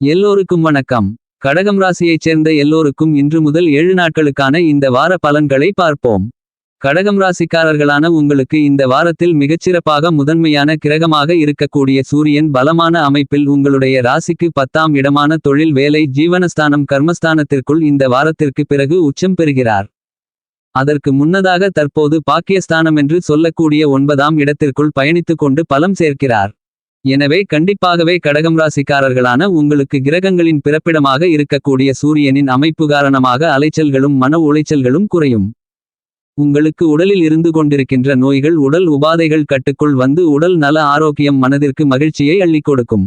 எல்லோருக்கும் வணக்கம். கடகம் ராசியைச் சேர்ந்த எல்லோருக்கும் இன்று முதல் ஏழு நாட்களுக்கான இந்த வார பலன்களை பார்ப்போம். கடகம் ராசிக்காரர்களான உங்களுக்கு இந்த வாரத்தில் மிகச்சிறப்பாக முதன்மையான கிரகமாக இருக்கக்கூடிய சூரியன் பலமான அமைப்பில் உங்களுடைய ராசிக்கு பத்தாம் இடமான தொழில் வேலை ஜீவனஸ்தானம் கர்மஸ்தானத்திற்குள் இந்த வாரத்திற்கு பிறகு உச்சம் பெறுகிறார். அதற்கு முன்னதாக தற்போது பாக்கியஸ்தானம் என்று சொல்லக்கூடிய ஒன்பதாம் இடத்திற்குள் பயணித்துக் கொண்டு பலம் சேர்க்கிறார். எனவே கண்டிப்பாகவே கடகம் ராசிக்காரர்களான உங்களுக்கு கிரகங்களின் பிறப்பிடமாக இருக்கக்கூடிய சூரியனின் அமைப்பு காரணமாக அலைச்சல்களும் மன உளைச்சல்களும் குறையும். உங்களுக்கு உடலில் இருந்து கொண்டிருக்கின்ற நோய்கள் உடல் உபாதைகள் கட்டுக்குள் வந்து உடல் நல ஆரோக்கியம் மனதிற்கு மகிழ்ச்சியை அள்ளிக் கொடுக்கும்.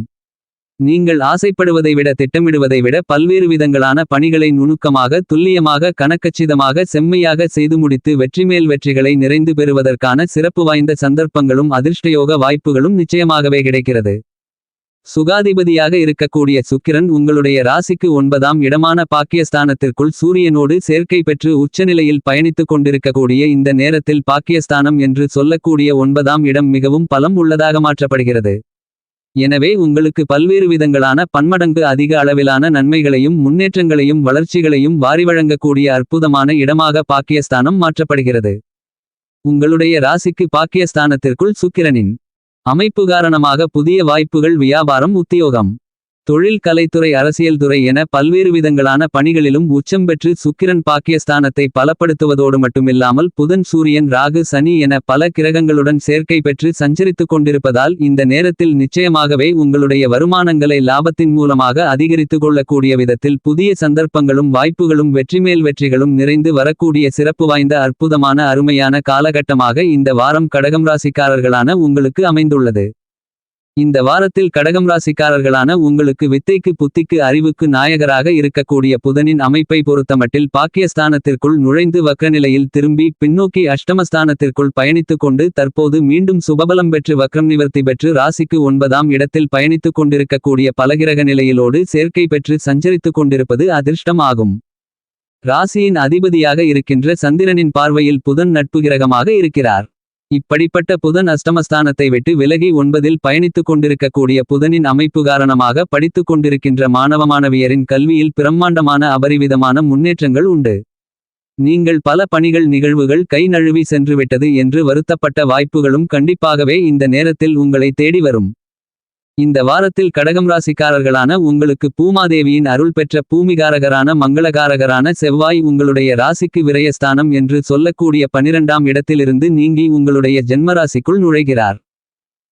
நீங்கள் ஆசைப்படுவதை விட திட்டமிடுவதை விட பல்வேறு விதங்களான பணிகளை நுணுக்கமாக துல்லியமாக கணக்கச்சிதமாக செம்மையாக செய்து முடித்து வெற்றிமேல் வெற்றிகளை நிறைந்து பெறுவதற்கான சிறப்பு வாய்ந்த சந்தர்ப்பங்களும் அதிர்ஷ்டயோக வாய்ப்புகளும் நிச்சயமாகவே கிடைக்கிறது. சுகாதிபதியாக இருக்கக்கூடிய சுக்கிரன் உங்களுடைய ராசிக்கு ஒன்பதாம் இடமான பாக்கியஸ்தானத்திற்குள் சூரியனோடு சேர்க்கை பெற்று உச்சநிலையில் பயணித்துக் கொண்டிருக்கக்கூடிய இந்த நேரத்தில் பாக்கியஸ்தானம் என்று சொல்லக்கூடிய ஒன்பதாம் இடம் மிகவும் பலம் உள்ளதாக மாற்றப்படுகிறது. எனவே உங்களுக்கு பல்வேறு விதங்களான பன்மடங்கு அதிக அளவிலான நன்மைகளையும் முன்னேற்றங்களையும் வளர்ச்சிகளையும் வாரி வழங்கக்கூடிய அற்புதமான இடமாக பாக்கியஸ்தானம் மாற்றப்படுகிறது. உங்களுடைய ராசிக்கு பாக்கியஸ்தானத்திற்குள் சுக்கிரனின் அமைப்பு காரணமாக புதிய வாய்ப்புகள் வியாபாரம் உத்தியோகம். தொழில் கலைத்துறை அரசியல் துறை என பல்வேறு விதங்களான பணிகளிலும் உச்சம் பெற்று சுக்கிரன் பாக்கியஸ்தானத்தை பலப்படுத்துவதோடு மட்டுமில்லாமல் புதன் சூரியன் ராகு சனி என பல கிரகங்களுடன் சேர்க்கை பெற்று சஞ்சரித்துக் கொண்டிருப்பதால் இந்த நேரத்தில் நிச்சயமாகவே உங்களுடைய வருமானங்களை லாபத்தின் மூலமாக அதிகரித்துக் கொள்ளக்கூடிய விதத்தில் புதிய சந்தர்ப்பங்களும் வாய்ப்புகளும் வெற்றிமேல் வெற்றிகளும் நிறைந்து வரக்கூடிய சிறப்பு வாய்ந்த அற்புதமான அருமையான காலகட்டமாக இந்த வாரம் கடகம் ராசிக்காரர்களான உங்களுக்கு அமைந்துள்ளது. இந்த வாரத்தில் கடகம் ராசிக்காரர்களான உங்களுக்கு வித்தைக்கு புத்திக்கு அறிவுக்கு நாயகராக இருக்கக்கூடிய புதனின் அமைப்பை பொறுத்தமட்டில் பாக்கியஸ்தானத்திற்குள் நுழைந்து வக்ரநிலையில் திரும்பி பின்னோக்கி அஷ்டமஸ்தானத்திற்குள் பயணித்துக் கொண்டு தற்போது மீண்டும் சுபபலம் பெற்று வக்ரம் நிவர்த்தி பெற்று ராசிக்கு ஒன்பதாம் இடத்தில் பயணித்துக் கொண்டிருக்கக்கூடிய பலகிரக நிலையிலோடு சேர்க்கை பெற்று சஞ்சரித்துக் கொண்டிருப்பது அதிர்ஷ்டம் ஆகும் ராசியின் அதிபதியாக இருக்கின்ற சந்திரனின் பார்வையில் புதன் நட்பு கிரகமாக இருக்கிறார். இப்படிப்பட்ட புதன் அஷ்டமஸ்தானத்தை விட்டு விலகி ஒன்பதில் பயணித்துக் கொண்டிருக்கக்கூடிய புதனின் அமைப்பு காரணமாக படித்துக் கொண்டிருக்கின்ற மாணவ மாணவியரின் கல்வியில் பிரம்மாண்டமான அபரிவிதமான முன்னேற்றங்கள் உண்டு. நீங்கள் பல பணிகள் நிகழ்வுகள் கை நழுவி சென்றுவிட்டது என்று வருத்தப்பட்ட வாய்ப்புகளும் கண்டிப்பாகவே இந்த நேரத்தில் உங்களை தேடி வரும். இந்த வாரத்தில் கடகம் ராசிக்காரர்களான உங்களுக்கு பூமாதேவியின் அருள் பெற்ற பூமிகாரகரான மங்களகாரகரான செவ்வாய் உங்களுடைய ராசிக்கு விரயஸ்தானம் என்று சொல்லக்கூடிய பனிரெண்டாம் இடத்திலிருந்து நீங்கி உங்களுடைய ஜென்மராசிக்குள் நுழைகிறார்.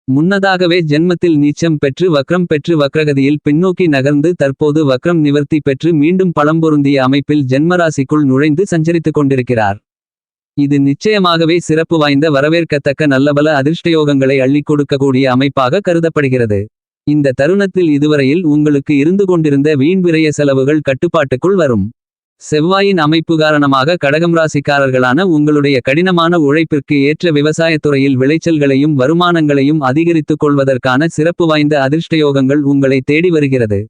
முன்னதாகவே ஜென்மத்தில் நீச்சம் பெற்று வக்ரம் பெற்று வக்ரகதியில் பின்னோக்கி நகர்ந்து தற்போது வக்ரம் நிவர்த்தி பெற்று மீண்டும் பழம்பொருந்திய அமைப்பில் ஜென்மராசிக்குள் நுழைந்து சஞ்சரித்துக் கொண்டிருக்கிறார். இது நிச்சயமாகவே சிறப்பு வாய்ந்த வரவேற்கத்தக்க நல்லபல அதிர்ஷ்டயோகங்களை அள்ளிக் கொடுக்கக்கூடிய அமைப்பாக கருதப்படுகிறது. இந்த தருணத்தில் இதுவரையில் உங்களுக்கு இருந்து கொண்டிருந்த வீண் விரய செலவுகள் கட்டுப்பாட்டுக்குள் வரும். செவ்வாயின் அமைப்பு காரணமாக கடகம் ராசிக்காரர்களான உங்களுடைய கடினமான உழைப்பிற்கு ஏற்ற விவசாயத்துறையில் விளைச்சல்களையும் வருமானங்களையும் அதிகரித்துக் கொள்வதற்கான சிறப்பு வாய்ந்த அதிர்ஷ்டயோகங்கள் உங்களை தேடி வருகிறது.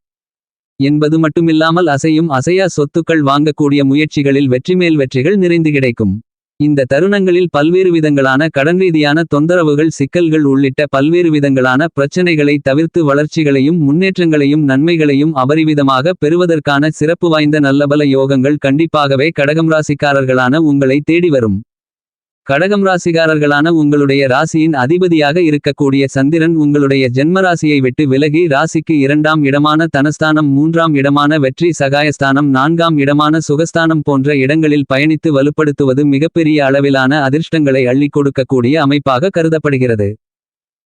என்பது மட்டுமில்லாமல் அசையும் அசையா சொத்துக்கள் வாங்கக்கூடிய முயற்சிகளில் வெற்றிமேல் வெற்றிகள் நிறைந்து கிடைக்கும். இந்த தருணங்களில் பல்வேறு விதங்களான கடன் ரீதியான தொந்தரவுகள் சிக்கல்கள் உள்ளிட்ட பல்வேறு விதங்களான பிரச்சனைகளை தவிர்த்து வளர்ச்சிகளையும் முன்னேற்றங்களையும் நன்மைகளையும் அபரிவிதமாக பெறுவதற்கான சிறப்பு வாய்ந்த நல்லபல யோகங்கள் கண்டிப்பாகவே கடகம் ராசிக்காரர்களான உங்களை தேடி வரும். கடகம் ராசிகாரர்களான உங்களுடைய ராசியின் அதிபதியாக இருக்கக்கூடிய சந்திரன் உங்களுடைய ஜென்மராசியை விட்டு விலகி ராசிக்கு இரண்டாம் இடமான தனஸ்தானம் மூன்றாம் இடமான வெற்றி சகாயஸ்தானம் நான்காம் இடமான சுகஸ்தானம் போன்ற இடங்களில் பயணித்து வலுப்படுத்துவது மிகப்பெரிய அளவிலான அதிர்ஷ்டங்களை அள்ளிக் கொடுக்கக்கூடிய அமைப்பாக கருதப்படுகிறது.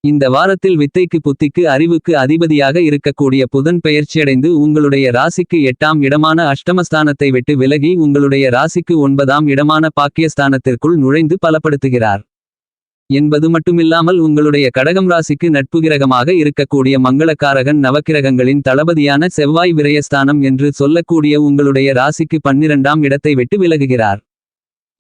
இந்த வாரத்தில் வித்தைக்கு புத்திக்கு அறிவுக்கு அதிபதியாக இருக்கக்கூடிய புதன் பெயர்ச்சியடைந்து உங்களுடைய ராசிக்கு எட்டாம் இடமான அஷ்டமஸ்தானத்தை விட்டு விலகி உங்களுடைய ராசிக்கு ஒன்பதாம் இடமான பாக்கியஸ்தானத்திற்குள் நுழைந்து பலப்படுத்துகிறார். என்பது மட்டுமில்லாமல் உங்களுடைய கடகம் ராசிக்கு நட்பு கிரகமாக இருக்கக்கூடிய மங்களக்காரகன் நவக்கிரகங்களின் தளபதியான செவ்வாய் விரயஸ்தானம் என்று சொல்லக்கூடிய உங்களுடைய ராசிக்கு பன்னிரண்டாம் இடத்தை விட்டு விலகுகிறார்.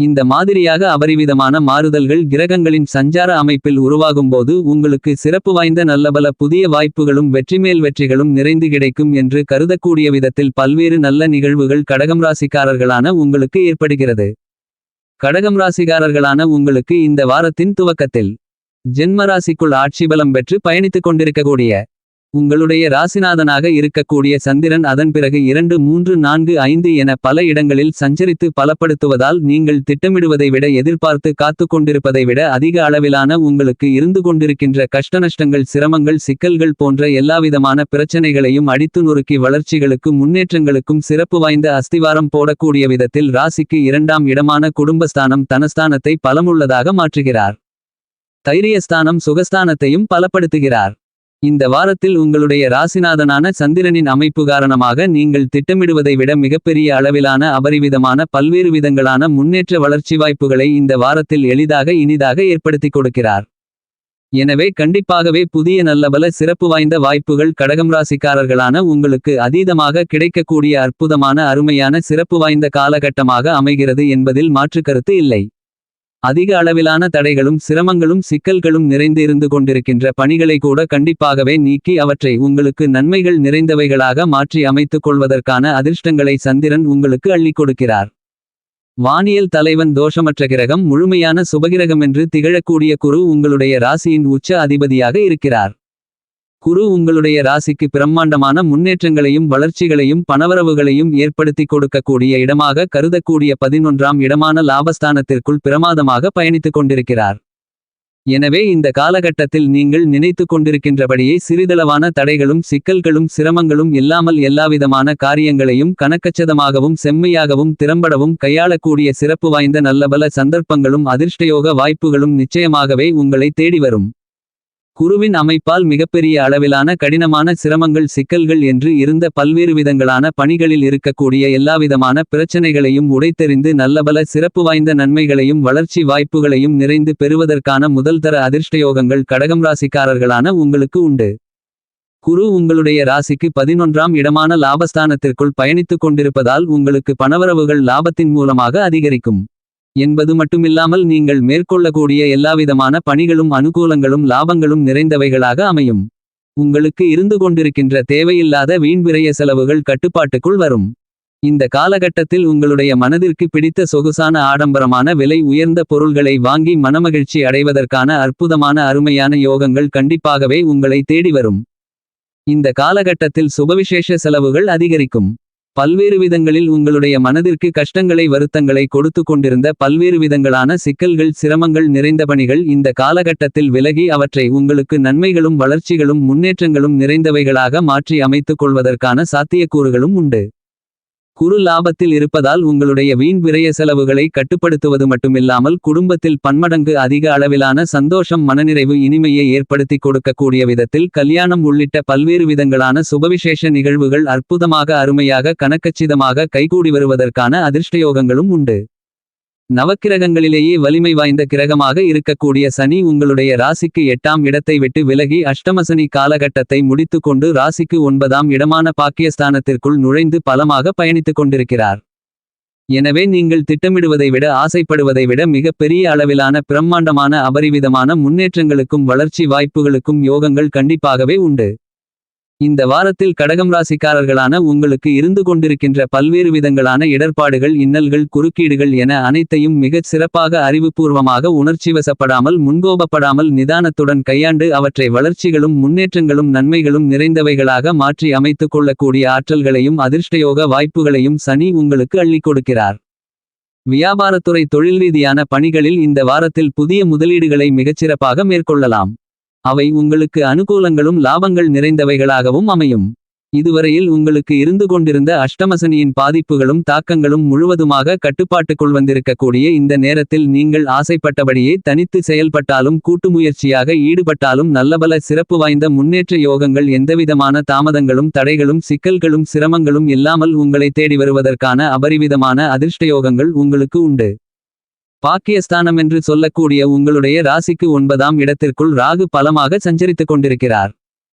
இந்த மாதிரியாக அபரிவிதமான மாறுதல்கள் கிரகங்களின் சஞ்சார அமைப்பில் உருவாகும்போது உங்களுக்கு சிறப்பு வாய்ந்த நல்லபல புதிய வாய்ப்புகளும் வெற்றிமேல் வெற்றிகளும் நிறைந்து கிடைக்கும் என்று கருதக்கூடிய விதத்தில் பல்வேறு நல்ல நிகழ்வுகள் கடகம் ராசிக்காரர்களான உங்களுக்கு ஏற்படுகிறது. கடகம் ராசிகாரர்களான உங்களுக்கு இந்த வாரத்தின் துவக்கத்தில் ஜென்மராசிக்குள் ஆட்சி பலம் பெற்று பயணித்துக் கொண்டிருக்கக்கூடிய உங்களுடைய ராசிநாதனாக இருக்கக்கூடிய சந்திரன் அதன் பிறகு இரண்டு மூன்று நான்கு ஐந்து என பல இடங்களில் சஞ்சரித்து பலப்படுத்துவதால் நீங்கள் திட்டமிடுவதை விட எதிர்பார்த்து காத்து கொண்டிருப்பதை விட அதிக அளவிலான உங்களுக்கு இருந்து கொண்டிருக்கின்ற கஷ்டநஷ்டங்கள் சிரமங்கள் சிக்கல்கள் போன்ற எல்லாவிதமான பிரச்சனைகளையும் அடித்து நொறுக்கி வளர்ச்சிகளுக்கு முன்னேற்றங்களுக்கும் சிறப்பு வாய்ந்த அஸ்திவாரம் போடக்கூடிய விதத்தில் ராசிக்கு இரண்டாம் இடமான குடும்பஸ்தானம் தனஸ்தானத்தை பலமுள்ளதாக மாற்றுகிறார். தைரியஸ்தானம் சுகஸ்தானத்தையும் பலப்படுத்துகிறார். இந்த வாரத்தில் உங்களுடைய ராசிநாதனான சந்திரனின் அமைப்பு காரணமாக நீங்கள் திட்டமிடுவதை விட மிகப்பெரிய அளவிலான அபரிவிதமான பல்வேறு விதங்களான முன்னேற்ற வளர்ச்சி வாய்ப்புகளை இந்த வாரத்தில் எளிதாக இனிதாக ஏற்படுத்திக் கொடுக்கிறார். எனவே கண்டிப்பாகவே புதிய நல்லபல சிறப்பு வாய்ந்த வாய்ப்புகள் கடகம் ராசிக்காரர்களான உங்களுக்கு அதீதமாக கிடைக்கக்கூடிய அற்புதமான அருமையான சிறப்பு வாய்ந்த காலகட்டமாக அமைகிறது என்பதில் மாற்றுக்கருத்து இல்லை. அதிக அளவிலான தடைகளும் சிரமங்களும் சிக்கல்களும் நிறைந்து இருந்து கொண்டிருக்கின்ற பணிகளை கூட கண்டிப்பாகவே நீக்கி அவற்றை உங்களுக்கு நன்மைகள் நிறைந்தவைகளாக மாற்றி அமைத்துக் கொள்வதற்கான அதிர்ஷ்டங்களை சந்திரன் உங்களுக்கு அள்ளிக் கொடுக்கிறார். வானியல் தலைவன் தோஷமற்ற கிரகம் முழுமையான சுபகிரகம் என்று திகழக்கூடிய குரு உங்களுடைய ராசியின் உச்ச அதிபதியாக இருக்கிறார். குரு உங்களுடைய ராசிக்கு பிரம்மாண்டமான முன்னேற்றங்களையும் வளர்ச்சிகளையும் பணவரவுகளையும் ஏற்படுத்திக் கொடுக்கக்கூடிய இடமாக கருதக்கூடிய பதினொன்றாம் இடமான லாபஸ்தானத்திற்குள் பிரமாதமாக பயணித்துக் கொண்டிருக்கிறார். எனவே இந்த காலகட்டத்தில் நீங்கள் நினைத்து கொண்டிருக்கின்றபடியே சிறிதளவான தடைகளும் சிக்கல்களும் சிரமங்களும் இல்லாமல் எல்லாவிதமான காரியங்களையும் கணக்கச்சதமாகவும் செம்மையாகவும் திறம்படவும் கையாளக்கூடிய சிறப்பு வாய்ந்த நல்லபல சந்தர்ப்பங்களும் அதிர்ஷ்டயோக வாய்ப்புகளும் நிச்சயமாகவே உங்களை தேடி வரும். குருவின் அமைப்பால் மிகப்பெரிய அளவிலான கடினமான சிரமங்கள் சிக்கல்கள் என்று இருந்த பல்வேறு விதங்களான பணிகளில் இருக்கக்கூடிய எல்லாவிதமான பிரச்சனைகளையும் உடைத்தெறிந்து நல்லபல சிறப்பு வாய்ந்த நன்மைகளையும் வளர்ச்சி வாய்ப்புகளையும் நிறைந்து பெறுவதற்கான முதல்தர அதிர்ஷ்டயோகங்கள் கடகம் ராசிக்காரர்களான உங்களுக்கு உண்டு. குரு உங்களுடைய ராசிக்கு பதினொன்றாம் இடமான லாபஸ்தானத்திற்குள் பயணித்துக் கொண்டிருப்பதால் உங்களுக்கு பணவரவுகள் லாபத்தின் மூலமாக அதிகரிக்கும். என்பது மட்டுமில்லாமல் நீங்கள் மேற்கொள்ளக்கூடிய எல்லாவிதமான பணிகளும் அனுகூலங்களும் லாபங்களும் நிறைந்தவைகளாக அமையும். உங்களுக்கு இருந்து கொண்டிருக்கின்ற தேவையில்லாத வீண்விரய செலவுகள் கட்டுப்பாட்டுக்குள் வரும். இந்த காலகட்டத்தில் உங்களுடைய மனதிற்கு பிடித்த சொகுசான ஆடம்பரமான விலை உயர்ந்த பொருள்களை வாங்கி மனமகிழ்ச்சி அடைவதற்கான அற்புதமான அருமையான யோகங்கள் கண்டிப்பாகவே உங்களை தேடி வரும். இந்த காலகட்டத்தில் சுபவிசேஷ செலவுகள் அதிகரிக்கும். பல்வேறு விதங்களில் உங்களுடைய மனதிற்கு கஷ்டங்களை வருத்தங்களை கொடுத்து கொண்டிருந்த பல்வேறு விதங்களான சிக்கல்கள் சிரமங்கள் நிறைந்த பணிகள் இந்த காலகட்டத்தில் விலகி அவற்றை உங்களுக்கு நன்மைகளும் வளர்ச்சிகளும் முன்னேற்றங்களும் நிறைந்தவைகளாக மாற்றி அமைத்துக் கொள்வதற்கான சாத்தியக்கூறுகளும் உண்டு. குறு லாபத்தில் இருப்பதால் உங்களுடைய வீண் விரய செலவுகளை கட்டுப்படுத்துவது மட்டுமில்லாமல் குடும்பத்தில் பன்மடங்கு அதிக அளவிலான சந்தோஷம் மனநிறைவு இனிமையை ஏற்படுத்தி கொடுக்கக்கூடிய விதத்தில் கல்யாணம் உள்ளிட்ட பல்வேறு விதங்களான சுபவிசேஷ நிகழ்வுகள் அற்புதமாக அருமையாக கணக்கச்சிதமாக கைகூடி வருவதற்கான அதிர்ஷ்டயோகங்களும் உண்டு. நவக்கிரகங்களிலேயே வலிமை வாய்ந்த கிரகமாக இருக்கக்கூடிய சனி உங்களுடைய ராசிக்கு எட்டாம் இடத்தை விட்டு விலகி அஷ்டமசனி காலகட்டத்தை முடித்துக்கொண்டு ராசிக்கு ஒன்பதாம் இடமான பாக்கியஸ்தானத்திற்குள் நுழைந்து பலமாக பயணித்துக் கொண்டிருக்கிறார். எனவே நீங்கள் திட்டமிடுவதை விட ஆசைப்படுவதை விட மிகப்பெரிய அளவிலான பிரம்மாண்டமான அபரிவிதமான முன்னேற்றங்களுக்கும் வளர்ச்சி வாய்ப்புகளுக்கும் யோகங்கள் கண்டிப்பாகவே உண்டு. இந்த வாரத்தில் கடகம் ராசிக்காரர்களான உங்களுக்கு இருந்து கொண்டிருக்கின்ற பல்வேறு விதங்களான இடர்பாடுகள் இன்னல்கள் குறுக்கீடுகள் என அனைத்தையும் மிகச் சிறப்பாக அறிவுபூர்வமாக உணர்ச்சிவசப்படாமல் முன்கோபப்படாமல் நிதானத்துடன் கையாண்டு அவற்றை வளர்ச்சிகளும் முன்னேற்றங்களும் நன்மைகளும் நிறைந்தவைகளாக மாற்றி அமைத்துக் கொள்ளக்கூடிய ஆற்றல்களையும் அதிர்ஷ்டயோக வாய்ப்புகளையும் சனி உங்களுக்கு அள்ளிக் கொடுக்கிறார். வியாபாரத்துறை தொழில் ரீதியான பணிகளில் இந்த வாரத்தில் புதிய முதலீடுகளை மிகச்சிறப்பாக மேற்கொள்ளலாம். அவை உங்களுக்கு அனுகூலங்களும் லாபங்கள் நிறைந்தவைகளாகவும் அமையும். இதுவரையில் உங்களுக்கு இருந்து கொண்டிருந்த அஷ்டமசனியின் பாதிப்புகளும் தாக்கங்களும் முழுவதுமாக கட்டுப்பாட்டுக்குள் வந்திருக்கக்கூடிய இந்த நேரத்தில் நீங்கள் ஆசைப்பட்டபடியே தனித்து செயல்பட்டாலும் கூட்டு முயற்சியாக ஈடுபட்டாலும் நல்லபல சிறப்பு வாய்ந்த முன்னேற்ற யோகங்கள் எந்தவிதமான தாமதங்களும் தடைகளும் சிக்கல்களும் சிரமங்களும் இல்லாமல் உங்களை தேடி வருவதற்கான அபரிவிதமான அதிர்ஷ்டயோகங்கள் உங்களுக்கு உண்டு. பாக்கியஸ்தானம் என்று சொல்லக்கூடிய உங்களுடைய ராசிக்கு ஒன்பதாம் இடத்திற்குள் ராகு பலமாக சஞ்சரித்துக் கொண்டிருக்கிறார்.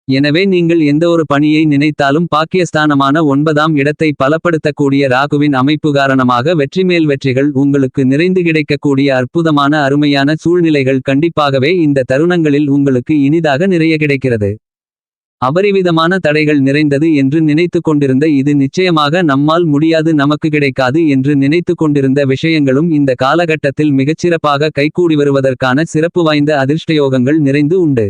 எனவே நீங்கள் எந்த ஒரு பணியை நினைத்தாலும் பாக்கியஸ்தானமான ஒன்பதாம் இடத்தை பலப்படுத்தக்கூடிய ராகுவின் அமைப்பு காரணமாக வெற்றிமேல் வெற்றிகள் உங்களுக்கு நிறைந்து கிடைக்கக்கூடிய அற்புதமான அருமையான சூழ்நிலைகள் கண்டிப்பாகவே இந்த தருணங்களில் உங்களுக்கு இனிதாக நிறைய கிடைக்கிறது. அபரிவிதமான தடைகள் நிறைந்தது என்று நினைத்து கொண்டிருந்த இது நிச்சயமாக நம்மால் முடியாது நமக்கு கிடைக்காது என்று நினைத்து கொண்டிருந்த விஷயங்களும் இந்த காலகட்டத்தில் மிகச்சிறப்பாக கைகூடி வருவதற்கான சிறப்பு வாய்ந்த அதிர்ஷ்டயோகங்கள் நிறைந்து உண்டு.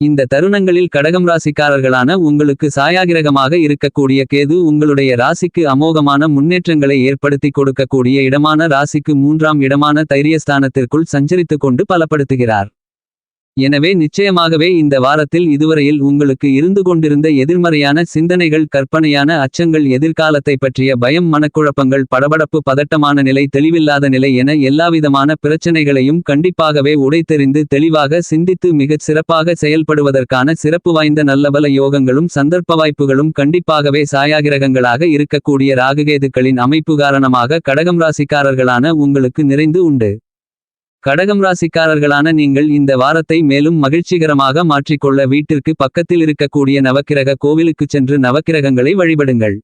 இந்த தருணங்களில் கடகம் ராசிக்காரர்களான உங்களுக்கு சாயாகிரகமாக இருக்கக்கூடிய கேது உங்களுடைய ராசிக்கு அமோகமான முன்னேற்றங்களை ஏற்படுத்தி கொடுக்கக்கூடிய இடமான ராசிக்கு மூன்றாம் இடமான தைரியஸ்தானத்திற்குள் சஞ்சரித்துக் கொண்டு பலப்படுத்துகிறார். எனவே நிச்சயமாகவே இந்த வாரத்தில் இதுவரையில் உங்களுக்கு இருந்து கொண்டிருந்த எதிர்மறையான சிந்தனைகள் கற்பனையான அச்சங்கள் எதிர்காலத்தை பற்றிய பயம் மனக்குழப்பங்கள் படபடப்பு பதட்டமான நிலை தெளிவில்லாத நிலை என எல்லாவிதமான பிரச்சனைகளையும் கண்டிப்பாகவே உடைத்தெறிந்து தெளிவாக சிந்தித்து மிகச் சிறப்பாக செயல்படுவதற்கான சிறப்பு வாய்ந்த நல்லபல யோகங்களும் சந்தர்ப்ப வாய்ப்புகளும் கண்டிப்பாகவே சாயாகிரகங்களாக இருக்கக்கூடிய ராகுகேதுக்களின் அமைப்பு காரணமாக கடகம் ராசிக்காரர்களான உங்களுக்கு நிறைந்து உண்டு. கடகம் ராசிக்காரர்களான நீங்கள் இந்த வாரத்தை மேலும் மகிழ்ச்சிகரமாக மாற்றிக்கொள்ள வீட்டிற்கு பக்கத்தில் இருக்கக்கூடிய நவக்கிரக கோவிலுக்குச் சென்று நவக்கிரகங்களை வழிபடுங்கள்.